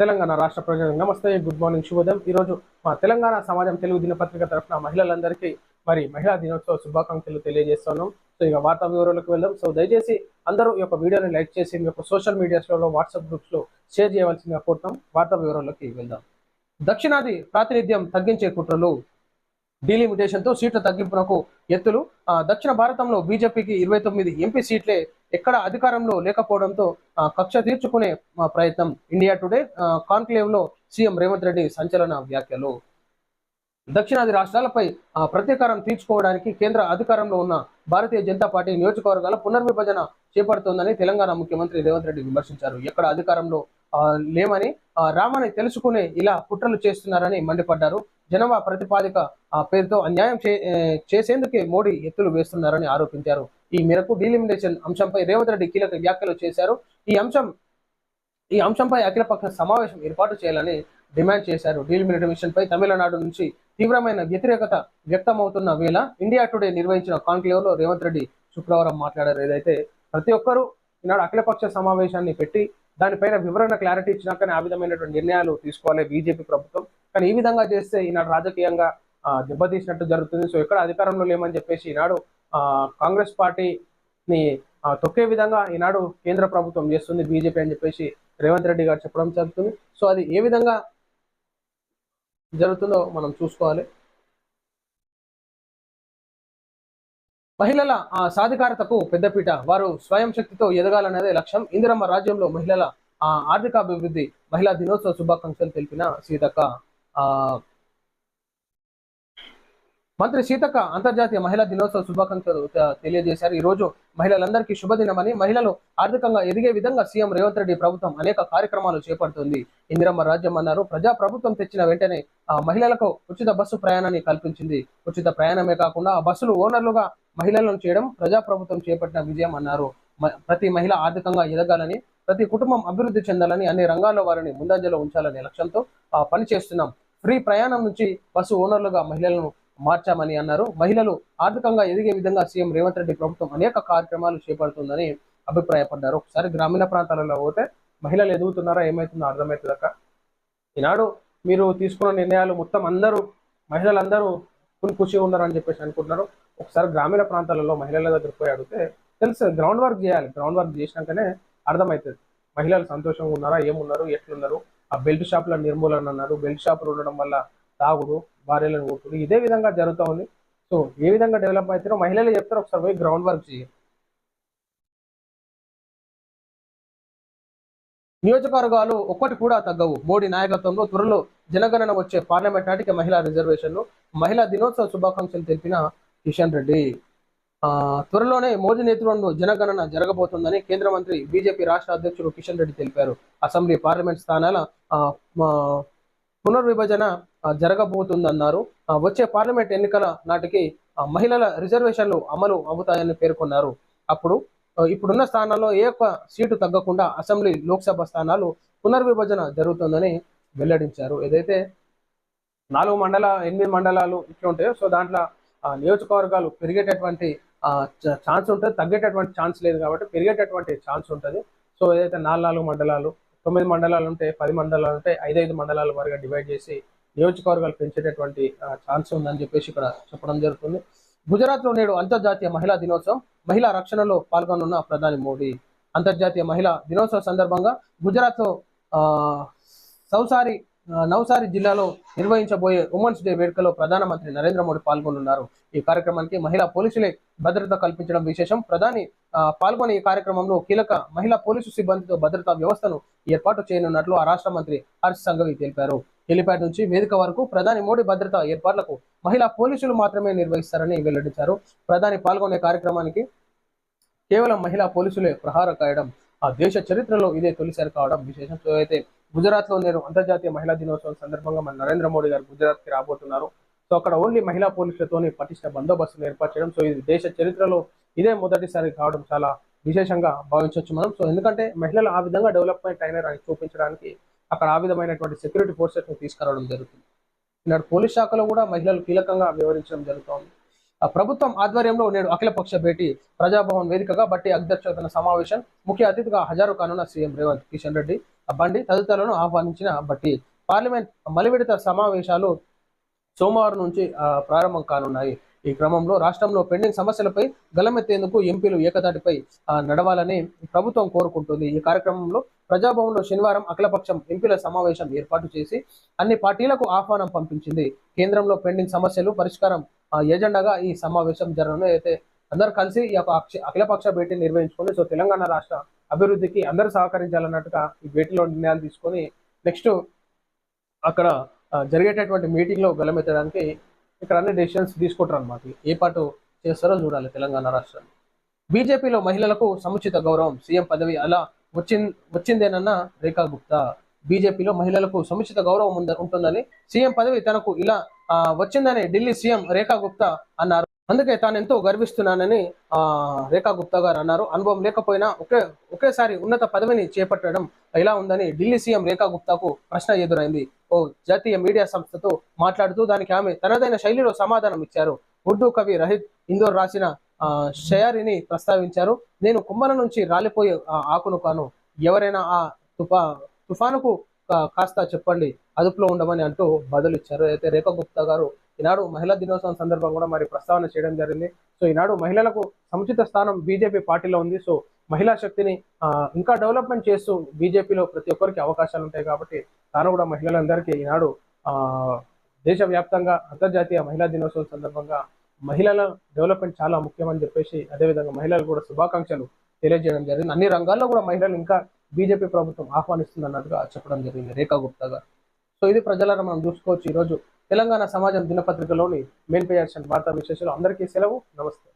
తెలంగాణ రాష్ట్ర ప్రజలకు నమస్తే గుడ్ మార్నింగ్ శుభోదయం. ఈరోజు మా తెలంగాణ సమాజం తెలుగు దినపత్రిక తరఫున మహిళలందరికీ మరి మహిళా దినోత్సవ శుభాకాంక్షలు తెలియజేస్తున్నాం. సో ఇక వార్తా వివరాలకు వెళ్దాం. సో దయచేసి అందరూ ఈ యొక్క వీడియోని లైక్ చేసి మీ యొక్క సోషల్ మీడియాస్లో వాట్సాప్ గ్రూప్స్లో షేర్ చేయవలసిందిగా కోరుతాం. వార్తా వివరాల్లోకి వెళ్దాం. దక్షిణాది ప్రాతినిధ్యం తగ్గించే కుట్రలు డీలిమిటేషన్తో సీట్ల తగ్గింపునకు ఎత్తులు. ఆ, దక్షిణ భారతంలో బీజేపీకి ఇరవై తొమ్మిది ఎంపీ సీట్లే ఎక్కడ అధికారంలో లేకపోవడంతో కక్ష తీర్చుకునే ప్రయత్నం ఇండియా టుడే కాన్క్లేవ్లో సీఎం రేవంత్ రెడ్డి సంచలన వ్యాఖ్యలు. దక్షిణాది రాష్ట్రాలపై ప్రతీకారం తీర్చుకోవడానికి కేంద్ర అధికారంలో ఉన్న భారతీయ జనతా పార్టీ నియోజకవర్గాల పునర్విభజన చేపడుతోందని తెలంగాణ ముఖ్యమంత్రి రేవంత్ రెడ్డి విమర్శించారు. ఎక్కడ అధికారంలో లేమని రామని తెలుసుకునే ఇలా కుట్రలు చేస్తున్నారని మండిపడ్డారు. జనాభా ప్రతిపాదిక ఆ, పేరుతో అన్యాయం చే- చేసేందుకే మోడీ ఎత్తులు వేస్తున్నారని ఆరోపించారు. ఈ మేరకు డీలిమినేషన్ అంశంపై రేవంత్ రెడ్డి కీలక వ్యాఖ్యలు చేశారు. ఈ అంశం ఈ అంశంపై అఖిలపక్ష సమావేశం ఏర్పాటు చేయాలని డిమాండ్ చేశారు. డీలిమినేషన్ పై తమిళనాడు నుంచి తీవ్రమైన వ్యతిరేకత వ్యక్తమవుతున్న వేళ ఇండియా టుడే నిర్వహించిన కాన్క్లేవ్లో రేవంత్ రెడ్డి శుక్రవారం మాట్లాడారు. ఏదైతే ప్రతి ఒక్కరూ ఈనాడు అఖిలపక్ష సమావేశాన్ని పెట్టి దానిపైన వివరణ క్లారిటీ ఇచ్చినాకనే ఆ విధమైనటువంటి నిర్ణయాలు తీసుకోవాలి బీజేపీ ప్రభుత్వం. కానీ ఈ విధంగా చేస్తే ఈనాడు రాజకీయంగా దెబ్బతీసినట్టు జరుగుతుంది. సో ఎక్కడ అధికారంలో లేమని చెప్పేసి ఈనాడు కాంగ్రెస్ పార్టీని తొక్కే విధంగా ఈనాడు కేంద్ర ప్రభుత్వం చేస్తుంది బీజేపీ అని చెప్పేసి రేవంత్ రెడ్డి గారు చెప్పడం జరుగుతుంది. సో అది ఏ విధంగా జరుగుతుందో మనం చూసుకోవాలి. మహిళల ఆ సాధికారతకు పెద్దపీట. వారు స్వయం శక్తితో ఎదగాలనేదే లక్ష్యం. ఇందిరమ్మ రాజ్యంలో మహిళల ఆర్థికాభివృద్ధి మహిళా దినోత్సవ శుభాకాంక్షలు తెలిపిన సీతక్క ఆ మంత్రి సీతక్క అంతర్జాతీయ మహిళా దినోత్సవ శుభాకాంక్షలు తెలియజేశారు. ఈ రోజు మహిళలందరికీ శుభదినమని మహిళలు ఆర్థికంగా ఎదిగే విధంగా సీఎం రేవంత్ రెడ్డి ప్రభుత్వం అనేక కార్యక్రమాలు చేపడుతుంది. ఇందిరమ్మ రాజ్యం అన్నారు. ప్రజా ప్రభుత్వం తెచ్చిన వెంటనే ఆ మహిళలకు ఉచిత బస్సు ప్రయాణాన్ని కల్పించింది. ఉచిత ప్రయాణమే కాకుండా ఆ బస్సులు ఓనర్లుగా మహిళలను చేయడం ప్రజా ప్రభుత్వం చేపట్టిన విజయం అన్నారు. ప్రతి మహిళ ఆర్థికంగా ఎదగాలని ప్రతి కుటుంబం అభివృద్ధి చెందాలని అన్ని రంగాల్లో వారిని ముందంజలో ఉంచాలనే లక్ష్యంతో ఆ, పనిచేస్తున్నాం. ఫ్రీ ప్రయాణం నుంచి బస్సు ఓనర్లుగా మహిళలను మార్చామని అన్నారు. మహిళలు ఆర్థికంగా ఎదిగే విధంగా సీఎం రేవంత్ రెడ్డి ప్రభుత్వం అనేక కార్యక్రమాలు చేపడుతుందని అభిప్రాయపడ్డారు. ఒకసారి గ్రామీణ ప్రాంతాలలో పోతే మహిళలు ఎదుగుతున్నారా? ఏమవుతుందో అర్థమవుతుందక ఈనాడు మీరు తీసుకున్న నిర్ణయాలు మొత్తం అందరూ మహిళలందరూ కుని ఉన్నారని చెప్పేసి అనుకుంటున్నారు. ఒకసారి గ్రామీణ ప్రాంతాలలో మహిళల దగ్గర పోయి అడిగితే తెలుసు గ్రౌండ్ వర్క్ చేయాలి. గ్రౌండ్ వర్క్ చేసినాకనే అర్థమవుతుంది. మహిళలు సంతోషంగా ఉన్నారా? ఏమున్నారు? ఎట్లున్నారు? ఆ బెల్ట్ షాపుల నిర్మూలన అన్నారు. బెల్ట్ షాపులు ఉండడం వల్ల తాగుడు భార్యలను కొట్టుడు ఇదే విధంగా జరుగుతూ ఉంది. సో ఏ విధంగా డెవలప్ అవుతారో మహిళలు చెప్తారు ఒకసారి పోయి గ్రౌండ్ వర్క్ చేయాలి నియోజకవర్గాలు ఒక్కటి కూడా తగ్గవు. మోడీ నాయకత్వంలో త్వరలో జనగణన వచ్చే పార్లమెంట్ నాటికి మహిళా రిజర్వేషన్లు మహిళా దినోత్సవ శుభాకాంక్షలు తెలిపిన కిషన్ రెడ్డి. త్వరలోనే మోదీ నేతృత్వంలో జనగణన జరగబోతుందని కేంద్ర మంత్రి బీజేపీ రాష్ట్ర అధ్యక్షుడు కిషన్ రెడ్డి తెలిపారు. అసెంబ్లీ పార్లమెంట్ స్థానాల పునర్విభజన జరగబోతుందన్నారు. వచ్చే పార్లమెంట్ ఎన్నికల నాటికి మహిళల రిజర్వేషన్లు అమలు అవుతాయని పేర్కొన్నారు. అప్పుడు ఇప్పుడున్న స్థానాల్లో ఏ ఒక్క సీటు తగ్గకుండా అసెంబ్లీ లోక్సభ స్థానాలు పునర్విభజన జరుగుతుందని వెల్లడించారు. ఏదైతే నాలుగు మండల ఎనిమిది మండలాలు ఇట్లా ఉంటాయో సో దాంట్లో నియోజకవర్గాలు పెరిగేటటువంటి ఛాన్స్ ఉంటుంది. తగ్గేటటువంటి ఛాన్స్ లేదు కాబట్టి పెరిగేటటువంటి ఛాన్స్ ఉంటుంది. సో ఏదైతే నాలుగు నాలుగు మండలాలు తొమ్మిది మండలాలు ఉంటే పది మండలాలు ఉంటే ఐదైదు మండలాల వారిగా డివైడ్ చేసి నియోజకవర్గాలు పెంచేటటువంటి ఛాన్స్ ఉందని చెప్పేసి ఇక్కడ చెప్పడం జరుగుతుంది. గుజరాత్లో నేడు అంతర్జాతీయ మహిళా దినోత్సవం మహిళా రక్షణలో పాల్గొనున్న ప్రధాని మోడీ. అంతర్జాతీయ మహిళా దినోత్సవ సందర్భంగా గుజరాత్లో ఆ, సౌసారి నవసారి జిల్లాలో నిర్వహించబోయే ఉమెన్స్ డే వేడుకలో ప్రధానమంత్రి నరేంద్ర మోడీ పాల్గొనున్నారు. ఈ కార్యక్రమానికి మహిళా పోలీసులే భద్రత కల్పించడం విశేషం. ప్రధాని పాల్గొనే ఈ కార్యక్రమంలో కీలక మహిళా పోలీసు సిబ్బందితో భద్రతా వ్యవస్థను ఏర్పాటు చేయనున్నట్లు ఆ రాష్ట్ర మంత్రి హర్ష్ సంఘవి తెలిపారు. హెలిప్యాడ్ నుంచి వేదిక వరకు ప్రధాని మోడీ భద్రతా ఏర్పాట్లకు మహిళా పోలీసులు మాత్రమే నిర్వహిస్తారని వెల్లడించారు. ప్రధాని పాల్గొనే కార్యక్రమానికి కేవలం మహిళా పోలీసులే ప్రహార కాయడం ఆ దేశ చరిత్రలో ఇదే తొలిసారి కావడం విశేషం. సో అయితే గుజరాత్లో నేను అంతర్జాతీయ మహిళా దినోత్సవం సందర్భంగా మన నరేంద్ర మోడీ గారు గుజరాత్కి రాబోతున్నారు. సో అక్కడ ఓన్లీ మహిళా పోలీసులతోని పటిష్ట బందోబస్తును ఏర్పాటు చేయడం సో ఇది దేశ చరిత్రలో ఇదే మొదటిసారి కావడం చాలా విశేషంగా భావించవచ్చు మనం. సో ఎందుకంటే మహిళలు ఆ విధంగా డెవలప్మెంట్ అయినారని చూపించడానికి అక్కడ ఆ విధమైనటువంటి సెక్యూరిటీ ఫోర్సెస్ని తీసుకురావడం జరుగుతుంది. ఈనాడు పోలీస్ శాఖలో కూడా మహిళలు కీలకంగా వ్యవహరించడం జరుగుతోంది. ఆ ప్రభుత్వం ఆధ్వర్యంలో నేడు అఖిలపక్ష భేటీ ప్రజాభవన్ వేదికగా బట్టి అధ్యక్షతన సమావేశం ముఖ్య అతిథిగా హాజరు కానున్న సీఎం రేవంత్ కిషన్ రెడ్డి బండి తదితరులను ఆహ్వానించిన బట్టి పార్లమెంట్ మలివిడత సమావేశాలు సోమవారం నుంచి ప్రారంభం కానున్నాయి. ఈ క్రమంలో రాష్ట్రంలో పెండింగ్ సమస్యలపై గలమెత్తేందుకు ఎంపీలు ఏకతాటిపై నడవాలని ప్రభుత్వం కోరుకుంటుంది. ఈ కార్యక్రమంలో ప్రజాభవన్లో శనివారం అఖిలపక్షం ఎంపీల సమావేశం ఏర్పాటు చేసి అన్ని పార్టీలకు ఆహ్వానం పంపించింది. కేంద్రంలో పెండింగ్ సమస్యలు పరిష్కారం ఎజెండాగా ఈ సమావేశం జరగడం అయితే అందరు కలిసి ఈ యొక్క అఖిలపక్ష భేటీ నిర్వహించుకొని సో తెలంగాణ రాష్ట్ర అభివృద్ధికి అందరూ సహకరించాలన్నట్టుగా ఈ భేటీలో నిర్ణయాలు తీసుకొని నెక్స్ట్ అక్కడ జరిగేటటువంటి మీటింగ్లో గలమెత్తడానికి ఇక్కడ అన్ని డెసిషన్స్ తీసుకుంటారు అనమాట ఏ పాటు చేస్తారో చూడాలి తెలంగాణ రాష్ట్రాన్ని. బీజేపీలో మహిళలకు సముచిత గౌరవం. సీఎం పదవి అలా వచ్చింది వచ్చిందేనన్న రేఖా గుప్తా. బీజేపీలో మహిళలకు సముచిత గౌరవం ఉంద- ఉంటుందని సీఎం పదవి తనకు ఇలా వచ్చిందని ఢిల్లీ సీఎం రేఖా గుప్తా అన్నారు. అందుకే తాను ఎంతో గర్విస్తున్నానని ఆ రేఖా గుప్తా గారు అన్నారు. అనుభవం లేకపోయినా ఒకే ఒకేసారి ఉన్నత పదవిని చేపట్టడం ఎలా ఉందని ఢిల్లీ సీఎం రేఖా గుప్తాకు ప్రశ్న ఎదురైంది. ఓ జాతీయ మీడియా సంస్థతో మాట్లాడుతూ దానికి ఆమె తనదైన శైలిలో సమాధానం ఇచ్చారు. ఉర్దూ కవి రహిత్ ఇందోర్ రాసిన షయారిని ప్రస్తావించారు. నేను కుమ్మల నుంచి రాలిపోయే ఆకును కాను. ఎవరైనా ఆ తుఫా తుఫానుకు కాస్త చెప్పండి. అదుపులో ఉండమని అంటూ బదులిచ్చారు. అయితే రేఖా గుప్తా గారు ఈనాడు మహిళా దినోత్సవం సందర్భంగా కూడా మరి ప్రస్తావన చేయడం జరిగింది. సో ఈనాడు మహిళలకు సముచిత స్థానం బీజేపీ పార్టీలో ఉంది. సో మహిళా శక్తిని ఆ, ఇంకా డెవలప్మెంట్ చేస్తూ బీజేపీలో ప్రతి ఒక్కరికి అవకాశాలు ఉంటాయి కాబట్టి తాను కూడా మహిళలందరికీ ఈనాడు ఆ దేశవ్యాప్తంగా అంతర్జాతీయ మహిళా దినోత్సవం సందర్భంగా మహిళల డెవలప్మెంట్ చాలా ముఖ్యమని చెప్పేసి అదేవిధంగా మహిళలు కూడా శుభాకాంక్షలు తెలియజేయడం జరిగింది. అన్ని రంగాల్లో కూడా మహిళలు ఇంకా బీజేపీ ప్రభుత్వం ఆహ్వానిస్తుందన్నట్టుగా చెప్పడం జరిగింది రేఖా గుప్తా గారు. సో ఇది ప్రజలను మనం చూసుకోవచ్చు. ఈరోజు తెలంగాణ సమాజం దినపత్రికలోని మెయిన్ పేజెస్ వార్తా విశేషాలు. అందరికీ సెలవు. నమస్తే.